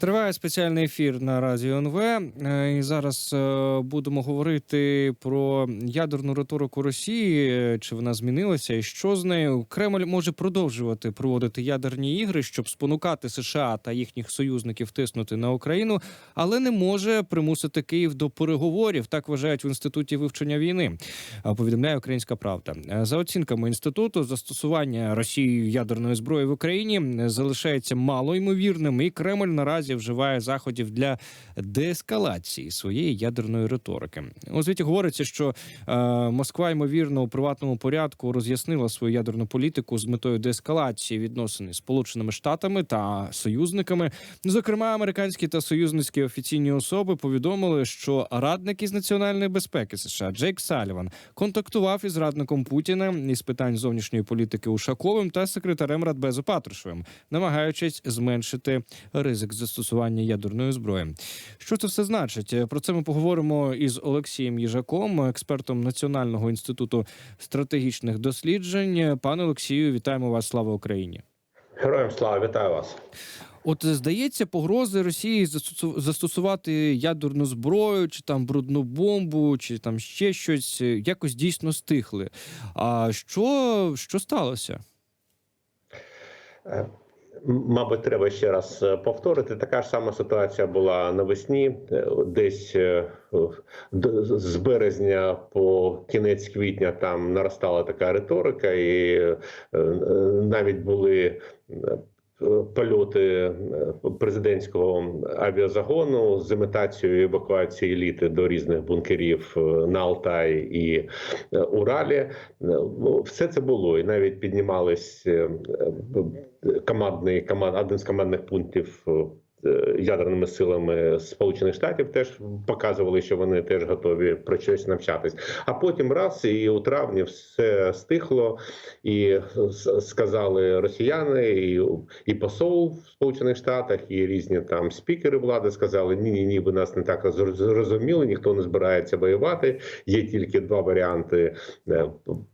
Триває спеціальний ефір на радіо НВ. Е, І зараз е, будемо говорити про ядерну риторику Росії. е, Чи вона змінилася, і що з нею Кремль може продовжувати проводити ядерні ігри, щоб спонукати США та їхніх союзників тиснути на Україну, але не може примусити Київ до переговорів. Так вважають в інституті вивчення війни. Повідомляє Українська Правда. За оцінками інституту, застосування Росією ядерної зброї в Україні залишається малоймовірним, і Кремль наразі вживає заходів для деескалації своєї ядерної риторики. У звіті говориться, що е, Москва ймовірно у приватному порядку роз'яснила свою ядерну політику з метою деескалації відносин з Сполученими Штатами та союзниками. Зокрема, американські та союзницькі офіційні особи повідомили, що радник із національної безпеки США Джейк Саліван контактував із радником Путіна із питань зовнішньої політики Ушаковим та секретарем Радбезу Патрушевим, намагаючись зменшити ризик застосування ядерної зброї. Що це все значить? Про це ми поговоримо із Олексієм Їжаком, експертом Національного інституту стратегічних досліджень. Пане Олексію, вітаємо вас! Слава Україні! Героям слава, вітаю вас. От здається, погрози Росії застосувати ядерну зброю, чи там брудну бомбу, чи там ще щось е, якось дійсно стихли. А що, що сталося? Мабуть, треба ще раз е, повторити. Така ж сама ситуація була навесні, е, десь е, з березня по кінець квітня там наростала така риторика, і навіть були. Е, Польоти е, президентського авіазагону з імітацією евакуації еліти до різних бункерів е, на Алтаї і Уралі. Ну, Все це було, і навіть піднімались командний команд, один з командних пунктів. Е, Ядерними силами Сполучених Штатів теж показували, що вони теж готові про щось навчатись. А потім раз і у травні все стихло, і сказали росіяни, і, і посол в Сполучених Штатах, і різні там спікери влади сказали: ні, ні, ні, ви нас не так зрозуміли, ніхто не збирається воювати. Є тільки два варіанти е,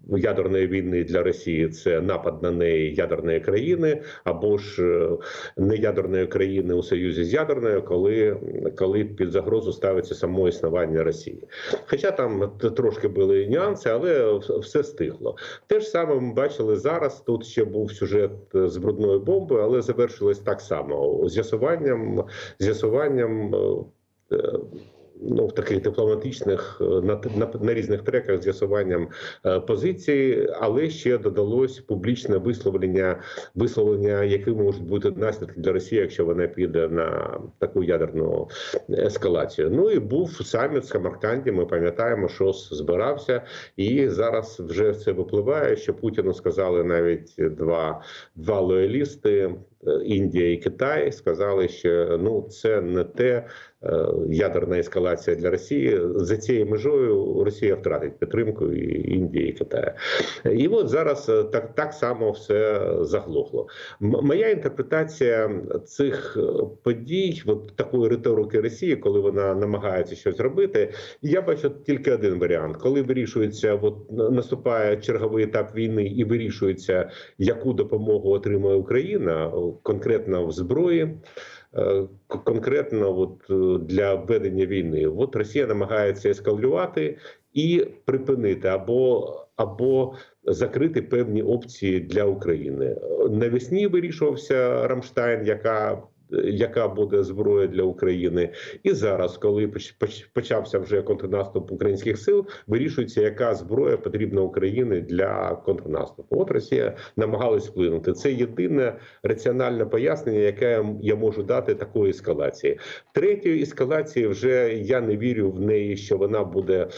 ядерної війни для Росії: це напад на неї ядерної країни, або ж е, не ядерної країни у союзі з ядерною, коли, коли під загрозу ставиться само існування Росії. Хоча там трошки були нюанси, але все стихло. Те ж саме ми бачили зараз. Тут ще був сюжет е, з брудною бомбою, але завершилось так само з'ясуванням, з'ясуванням. Ну, в таких дипломатичних е, на, на, на різних треках з'ясуванням е, позиції, але ще додалось публічне висловлення, висловлення, які можуть бути наслідки для Росії, якщо вона піде на таку ядерну ескалацію. Ну і був саміт в Самарканді. Ми пам'ятаємо, що збирався, і зараз вже це випливає. Що Путіну сказали навіть два, два лоялісти. Е, Індія і Китай сказали, що ну це не те е, ядерна ескалація для Росії. За цією межою Росія втратить підтримку і Індії і Китаю. І от зараз е, так, так само все заглохло. Моя інтерпретація цих подій, от такої риторики Росії, коли вона намагається щось робити, я бачу тільки один варіант, коли вирішується, от наступає черговий етап війни і вирішується, яку допомогу отримує Україна, конкретно в зброї. е, Конкретно, от е, для ведення війни, от Росія намагається ескалювати і припинити або або закрити певні опції для України. Навесні вирішувався Рамштайн, яка яка буде зброя для України, і зараз, коли поч- поч- почався вже контрнаступ українських сил, вирішується, яка зброя потрібна Україні для контрнаступу. От Росія намагалась вплинути. Це єдине раціональне пояснення, яке я можу дати такої ескалації. Третьої ескалації вже я не вірю в неї, що вона буде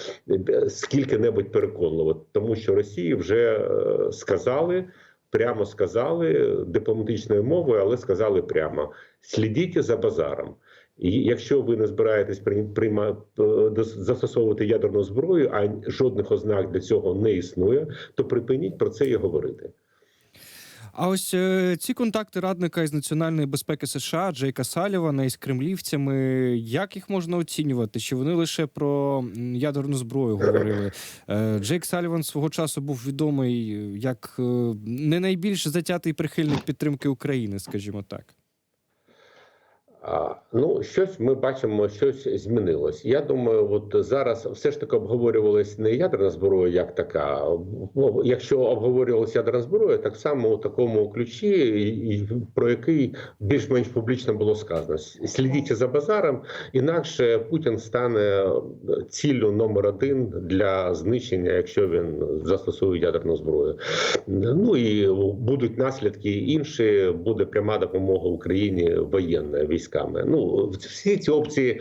е, скільки-небудь переконлива, тому що Росії вже е, сказали. Прямо сказали дипломатичною мовою, але сказали прямо: слідіть за базаром. І якщо ви не збираєтесь прийма- е, застосовувати ядерну зброю, а жодних ознак для цього не існує, то припиніть про це і говорити. А ось е, ці контакти радника із національної безпеки США Джейка Салівана із кремлівцями, як їх можна оцінювати? Чи вони лише про ядерну зброю говорили? Е, Джейк Саліван свого часу був відомий як е, не найбільш затятий прихильник підтримки України, скажімо так. Ну, щось ми бачимо, щось змінилось. Я думаю, от зараз все ж таки обговорювалась не ядерна зброя, як така. Якщо обговорювалася ядерна зброя, так само у такому ключі, про який більш-менш публічно було сказано: слідіть за базаром, інакше Путін стане ціллю номер один для знищення, якщо він застосує ядерну зброю. Ну і будуть наслідки інші, буде пряма допомога Україні воєнна військами. Ну всі ці опції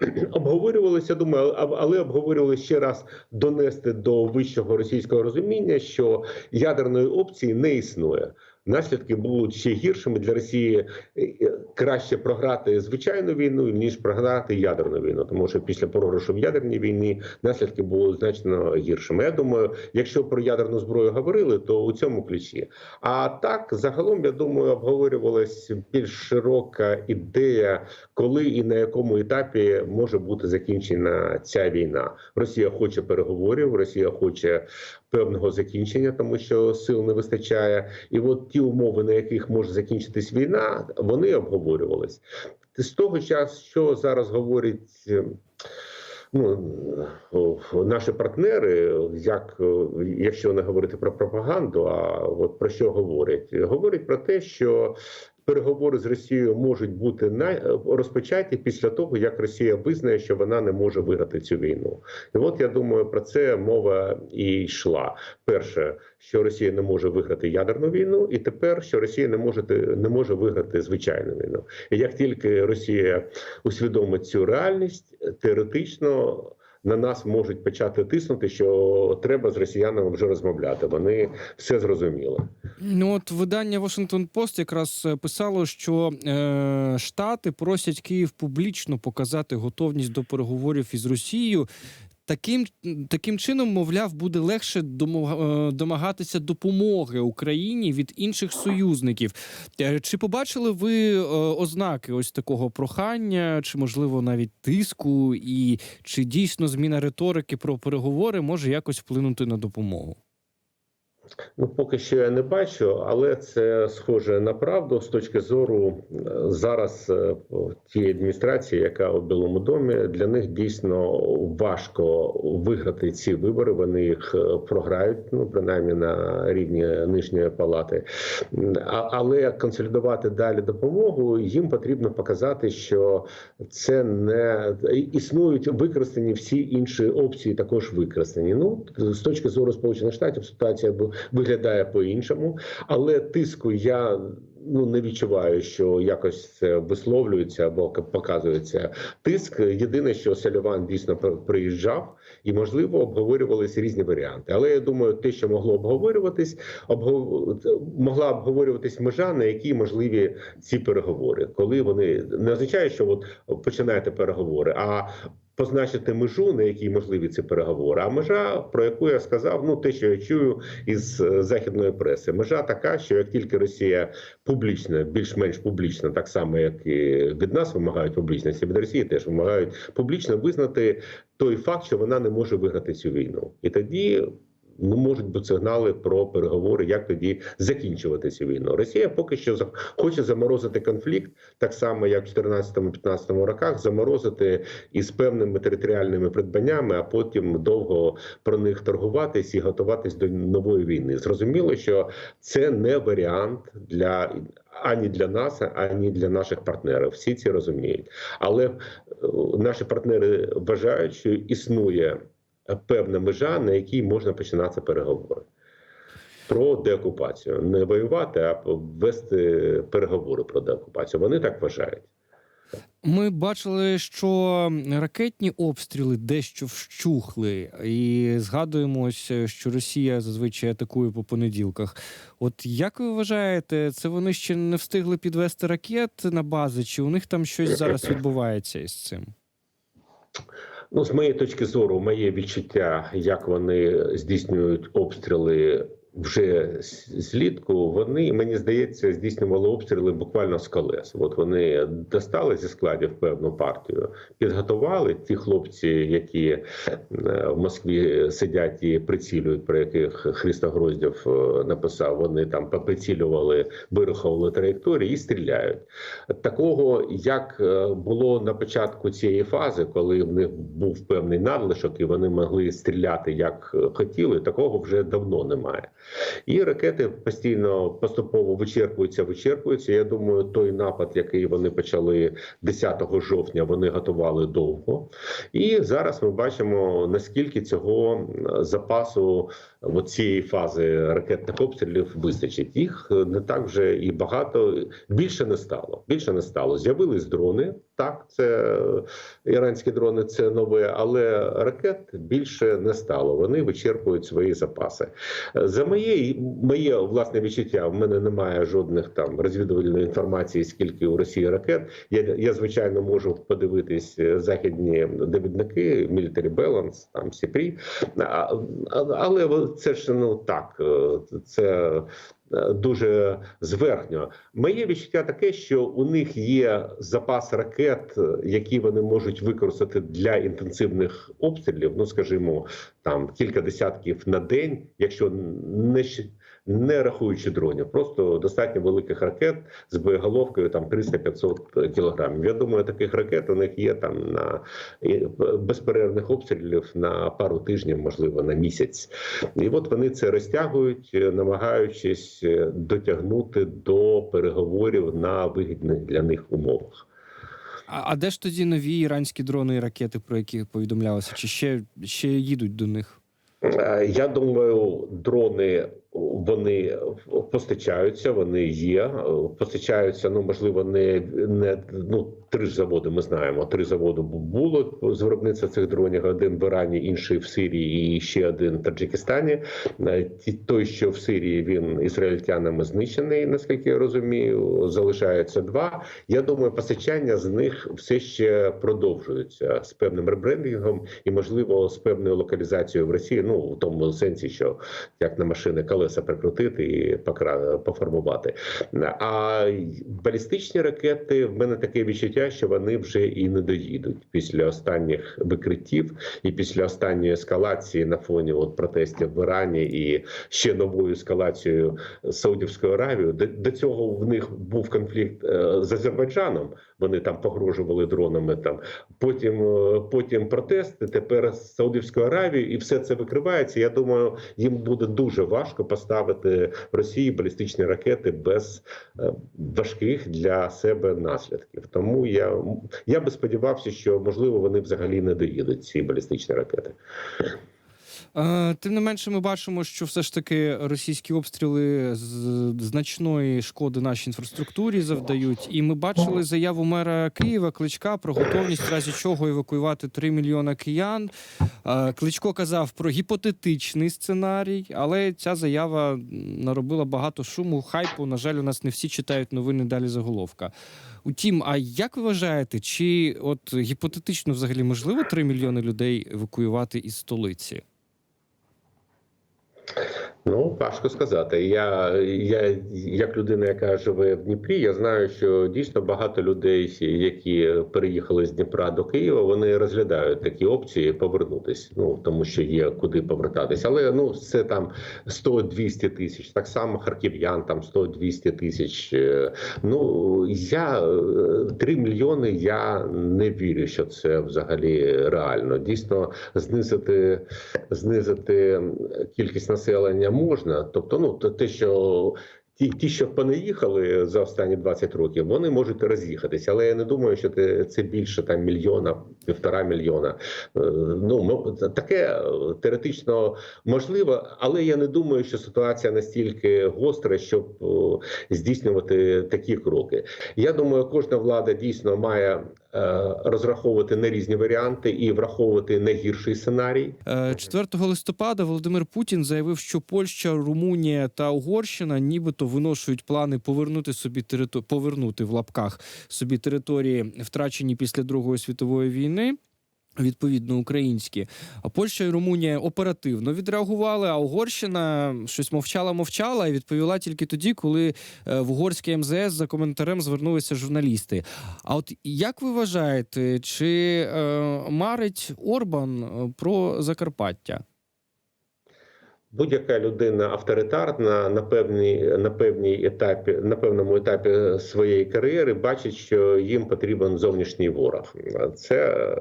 обговорювалися. Думаю, але обговорювали ще раз донести до вищого російського розуміння, що ядерної опції не існує. Наслідки будуть ще гіршими для Росії е, краще програти звичайну війну ніж програти ядерну війну, тому що після програшу в ядерній війні наслідки будуть значно гіршими. Я думаю, якщо про ядерну зброю говорили, то у цьому ключі. А так загалом я думаю, обговорювалась більш широка ідея, коли і на якому етапі може бути закінчена ця війна. Росія хоче переговорів, Росія хоче певного закінчення, тому що сил не вистачає. І от ті умови, на яких може закінчитись війна, вони обговорювались. З того часу, що зараз говорять. Ну, наші партнери, як якщо не говорити про пропаганду, а от про що говорять? Говорять про те, що переговори з Росією можуть бути на розпочаті після того, як Росія визнає, що вона не може виграти цю війну. І от я думаю, про це мова і йшла. Перше, що Росія не може виграти ядерну війну, і тепер що Росія не може не може виграти звичайну війну. І як тільки Росія усвідомить цю реальність, теоретично. На нас можуть почати тиснути, що треба з росіянами вже розмовляти. Вони все зрозуміли. Ну от видання Washington Post якраз е, писало, що е, Штати просять Київ публічно показати готовність до переговорів із Росією. Таким таким чином, мовляв, буде легше е, домагатися допомоги Україні від інших союзників. Е, Чи побачили ви е, ознаки ось такого прохання, чи можливо навіть тиску, і чи дійсно зміна риторики про переговори може якось вплинути на допомогу? Ну, поки що я не бачу, але це схоже на правду з точки зору е, зараз е, тієї адміністрації, яка у Білому домі, для них дійсно важко виграти ці вибори. Вони їх е, програють, ну принаймні на рівні нижньої палати. Але консолідувати далі допомогу їм потрібно показати, що це не існують використані всі інші опції, також використані. Ну з точки зору Сполучених Штатів ситуація бу- виглядає по-іншому, але тиску я. Ну не відчуваю, що якось це висловлюється або показується тиск. Єдине, що Саліван дійсно пр- приїжджав, і можливо обговорювалися різні варіанти. Але я думаю, те, що могло обговорюватись, обгов... могла обговорюватись межа, на якій можливі ці переговори, коли вони не означає, що от починаєте переговори, а позначити межу, на якій можливі ці переговори. А межа, про яку я сказав, ну те, що я чую із е, західної преси, межа така, що як тільки Росія публічна, більш-менш публічна, так само як і від нас вимагають публічності, від Росії теж вимагають публічно визнати той факт, що вона не може виграти цю війну, і тоді. Ну, можуть бути сигнали про переговори, як тоді закінчувати цю війну. Росія поки що хоче заморозити конфлікт, так само як в 14-15 роках, заморозити із певними територіальними придбаннями, а потім довго про них торгуватись і готуватись до нової війни. Зрозуміло, що це не варіант для ані для нас, ані для наших партнерів. Всі ці розуміють. Але е, наші партнери вважають, що існує певна межа, на якій можна починати переговори. Про деокупацію не воювати, а вести переговори про деокупацію. Вони так вважають. Ми бачили, що ракетні обстріли дещо вщухли, і згадуємо, ось, що Росія зазвичай атакує по понеділках. От як ви вважаєте, це вони ще не встигли підвести ракет на бази, чи у них там щось зараз відбувається із цим? Ну, з моєї точки зору, моє відчуття, як вони здійснюють обстріли, вже злітку вони, мені здається, здійснювали обстріли буквально з колес. От вони достали зі складів певну партію, підготували ті хлопці, які е, в Москві сидять і прицілюють, про яких Христо Гроздєв е, написав. Вони там поприцілювали, вирахували траєкторії і стріляють. Такого, як е, було на початку цієї фази, коли в них був певний надлишок, і вони могли стріляти як хотіли, такого вже давно немає. І ракети постійно поступово вичерпуються, вичерпуються. Я думаю, той напад, який вони почали 10 жовтня, вони готували довго. І зараз ми бачимо наскільки цього е, запасу цієї фази ракетних обстрілів вистачить. Їх е, не так вже і багато більше не стало. Більше не стало. З'явились дрони. Так, це е, іранські дрони, це нове, але ракет більше не стало. Вони вичерпують свої запаси. Е, За моє моє власне відчуття, в мене немає жодних там розвідувальної інформації, скільки у Росії ракет. Я, я звичайно можу подивитись е, західні довідники, Military Balance, там Сіпрі, але це ж ну так, це. Е, Дуже зверхньо. Моє відчуття таке, що у них є запас ракет, е, які вони можуть використати для інтенсивних обстрілів. Ну скажімо, там кілька десятків на день, якщо не не рахуючи дронів, просто достатньо великих ракет з боєголовкою там 300-500 кілограмів. Я думаю, таких ракет у них є там на безперервних обстрілів на пару тижнів, можливо, на місяць. І от вони це розтягують, намагаючись е, дотягнути до переговорів на вигідних для них умовах. А, а де ж тоді нові іранські дрони і ракети, про які повідомлялося? Чи ще, ще їдуть до них? Е, Я думаю, дрони вони постачаються, вони є. Постачаються, ну можливо, не, не ну три ж заводи. Ми знаємо. Три заводи було з виробництва цих дронів. Один в Ірані, інший в Сирії, і ще один в Таджикистані. Е, той, що в Сирії він ізраїльтянами знищений, наскільки я розумію, залишається два. Я думаю, постачання з них все ще продовжується з певним ребрендингом і, можливо, з певною локалізацією в Росії. Ну в тому сенсі, що як на машини колеса прикрутити і покра- пофарбувати. А балістичні ракети в мене таке відчуття, що вони вже і не доїдуть після останніх викриттів і після останньої ескалації на фоні от протестів в Ірані і ще новою ескалацією Аравією. До, до цього в них був конфлікт е, з Азербайджаном. Вони там погрожували дронами. Там потім, е, потім протести. Тепер з Саудівською Аравією, і все це викривається. Я думаю, їм буде дуже важко поставити в Росії балістичні ракети без е, важких для себе наслідків. Тому я, я би сподівався, що можливо вони взагалі не доїдуть ці балістичні ракети. Е, Тим не менше, ми бачимо, що все ж таки російські обстріли з значної шкоди нашій інфраструктурі завдають. І ми бачили заяву мера Києва Кличка про готовність в разі чого евакуювати 3 мільйона киян. Е, Кличко казав про гіпотетичний сценарій, але ця заява наробила багато шуму, хайпу. На жаль, у нас не всі читають новини далі заголовка. Утім, а як ви вважаєте, чи от гіпотетично взагалі можливо 3 мільйони людей евакуювати із столиці? Thank you. Ну, важко сказати. Я, я як людина, яка живе в Дніпрі, я знаю, що дійсно багато людей, які переїхали з Дніпра до Києва, вони розглядають такі опції повернутися. Ну тому що є куди повертатись. Але ну це там 100-200 тисяч. Так само харків'ян, там 100-200 тисяч. Е, Ну я е, 3 мільйони. Я не вірю, що це взагалі реально. Дійсно, знизити знизити кількість населення можна. Тобто, ну те, що ті, ті, що понаїхали за останні 20 років, вони можуть роз'їхатися. Але я не думаю, що це, це більше там мільйона, півтора мільйона. Е, Ну таке е, теоретично можливо, але я не думаю, що ситуація настільки гостра, щоб здійснювати такі кроки. Я думаю, кожна влада дійсно має е, розраховувати на різні варіанти і враховувати найгірший сценарій. Е, 4 листопада Володимир Путін заявив, що Польща, Румунія та Угорщина нібито виношують плани повернути собі териту... повернути в лапках собі території, втрачені після Другої світової війни. Відповідно, українські, а Польща і Румунія оперативно відреагували. А Угорщина щось мовчала, мовчала і відповіла тільки тоді, коли е, в угорське МЗС за коментарем звернулися журналісти. А от як ви вважаєте, чи е, марить Орбан е, про Закарпаття? Будь-яка людина авторитарна на певній на певній етапі, на певному етапі своєї кар'єри бачить, що їм потрібен зовнішній ворог. Це,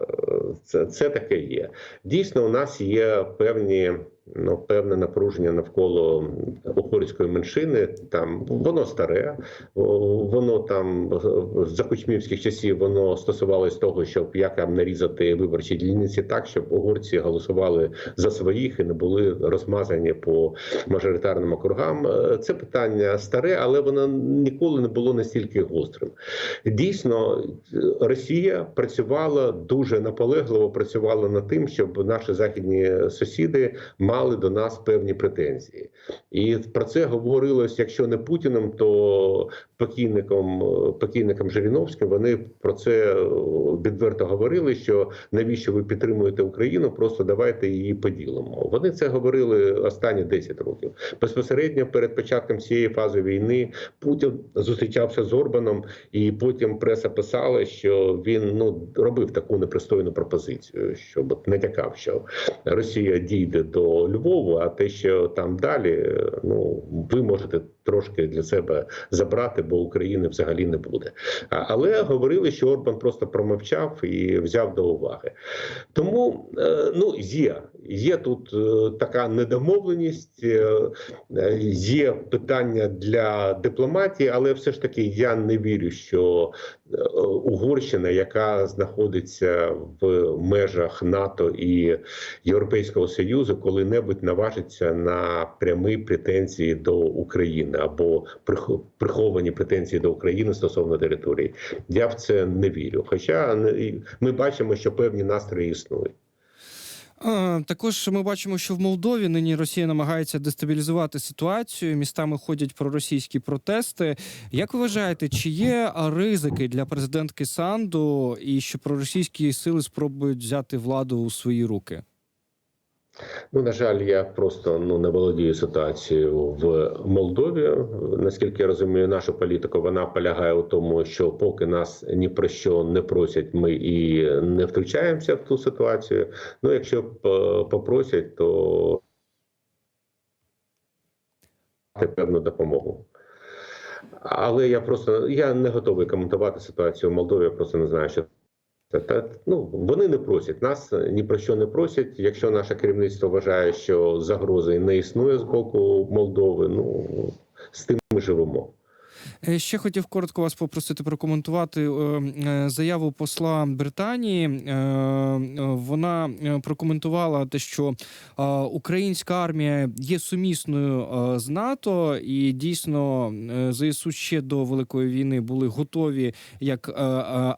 це, це таке є. Дійсно, у нас є певні. Ну, певне напруження навколо угорської меншини. Там воно старе, воно там з закучмівських часів воно стосувалось того, щоб як нарізати виборчі дільниці так, щоб угорці голосували за своїх і не були розмазані по мажоритарним округам. Це питання старе, але воно ніколи не було настільки гострим. Дійсно, Росія працювала дуже наполегливо, працювала над тим, щоб наші західні сусіди мали до нас певні претензії, і про це говорилось, якщо не Путіним, то покійником покійником Жириновським. Вони про це відверто говорили. Що навіщо ви підтримуєте Україну? Просто давайте її поділимо. Вони це говорили останні 10 років. Безпосередньо перед початком цієї фази війни Путін зустрічався з Орбаном, і потім преса писала, що він ну робив таку непристойну пропозицію, щоб натякав, що Росія дійде до Львову, а те, що там далі, ну ви можете трошки для себе забрати, бо України взагалі не буде. Але говорили, що Орбан просто промовчав і взяв до уваги. Тому ну є. Є тут така недомовленість, є питання для дипломатії, але все ж таки я не вірю, що Угорщина, яка знаходиться в межах НАТО і Європейського Союзу, коли-небудь наважиться на прямі претензії до України або приховані претензії до України стосовно території. Я в це не вірю. Хоча ми бачимо, що певні настрої існують. Також ми бачимо, що в Молдові нині Росія намагається дестабілізувати ситуацію. Містами ходять проросійські протести. Як ви вважаєте, чи є ризики для президентки Санду і що проросійські сили спробують взяти владу у свої руки? Ну, на жаль, я просто ну не володію ситуацією в Молдові. Наскільки я розумію, наша політика вона полягає у тому, що поки нас ні про що не просять, ми і не втручаємося в ту ситуацію. Ну, якщо попросять, то певну допомогу. Але я просто я не готовий коментувати ситуацію в Молдові. Я просто не знаю, що. Та ну вони не просять нас ні про що не просять. Якщо наше керівництво вважає, що загрози не існує з боку Молдови, ну з тим ми живемо. Е, ще хотів коротко вас попросити прокоментувати е, заяву посла Британії. Е, вона прокоментувала те, що українська армія є сумісною з НАТО, і дійсно ЗСУ ще до великої війни були готові як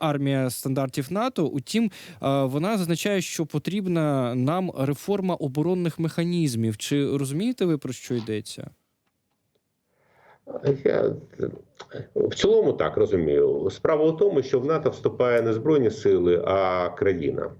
армія стандартів НАТО. Утім, вона зазначає, що потрібна нам реформа оборонних механізмів. Чи розумієте ви про що йдеться? Я в цілому так розумію. Справа у тому, що в НАТО вступає не збройні сили, а країна.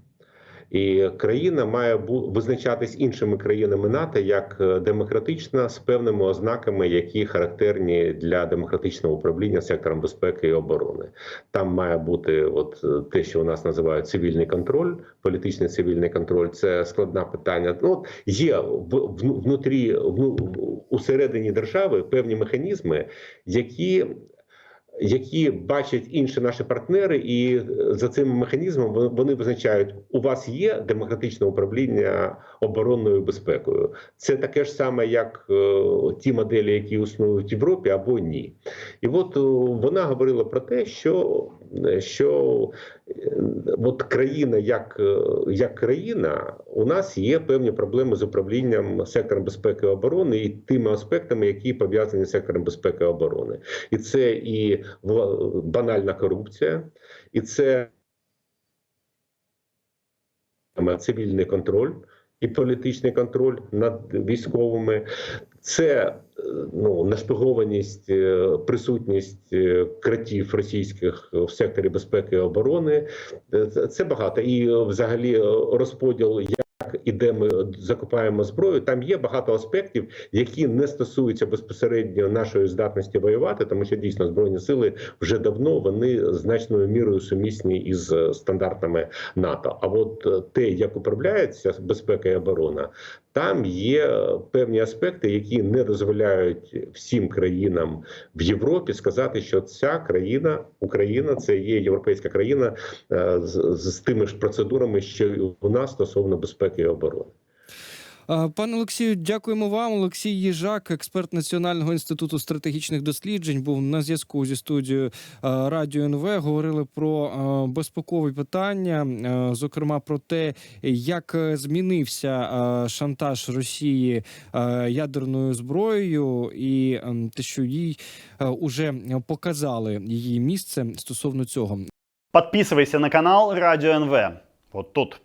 І країна має визначатись іншими країнами НАТО як е, демократична з певними ознаками, які характерні для демократичного управління сектором безпеки і оборони. Там має бути от е, те, що у нас називають цивільний контроль, політичний цивільний контроль. Це складне питання. Ну от є внутрі усередині держави певні механізми, які які бачать інші наші партнери, і е, за цим механізмом вони визначають, у вас є демократичне управління оборонною безпекою. Це таке ж саме, як е, ті моделі, які існують в Європі, або ні. І от е, вона говорила про те, що що от країна, як як країна, у нас є певні проблеми з управлінням сектором безпеки і оборони і тими аспектами, які пов'язані з сектором безпеки і оборони, і це і банальна корупція, і це цивільний контроль. і політичний контроль над військовими. Це е, ну нашпигованість, е, присутність е, кратів російських в секторі безпеки і оборони. Е, Це, багато. І взагалі розподіл. Як і де ми закупаємо зброю, там є багато аспектів, які не стосуються безпосередньо нашої здатності воювати, тому що дійсно збройні сили вже давно вони значною мірою сумісні із е, стандартами НАТО. А от е, те, як управляється безпека і оборона, там є е, певні аспекти, які не дозволяють всім країнам в Європі сказати, що ця країна, Україна, це є європейська країна з, з тими ж процедурами, що і у нас стосовно безпеки і оборони. А, Пане Олексію, дякуємо вам. Олексій Їжак, експерт Національного інституту стратегічних досліджень, був на зв'язку зі студією Радіо НВ. Говорили про безпекові питання, зокрема про те, як е, змінився шантаж Росії ядерною зброєю, і те, що їй уже показали її місце стосовно цього. Подписывайся на канал Радио НВ. Вот тут.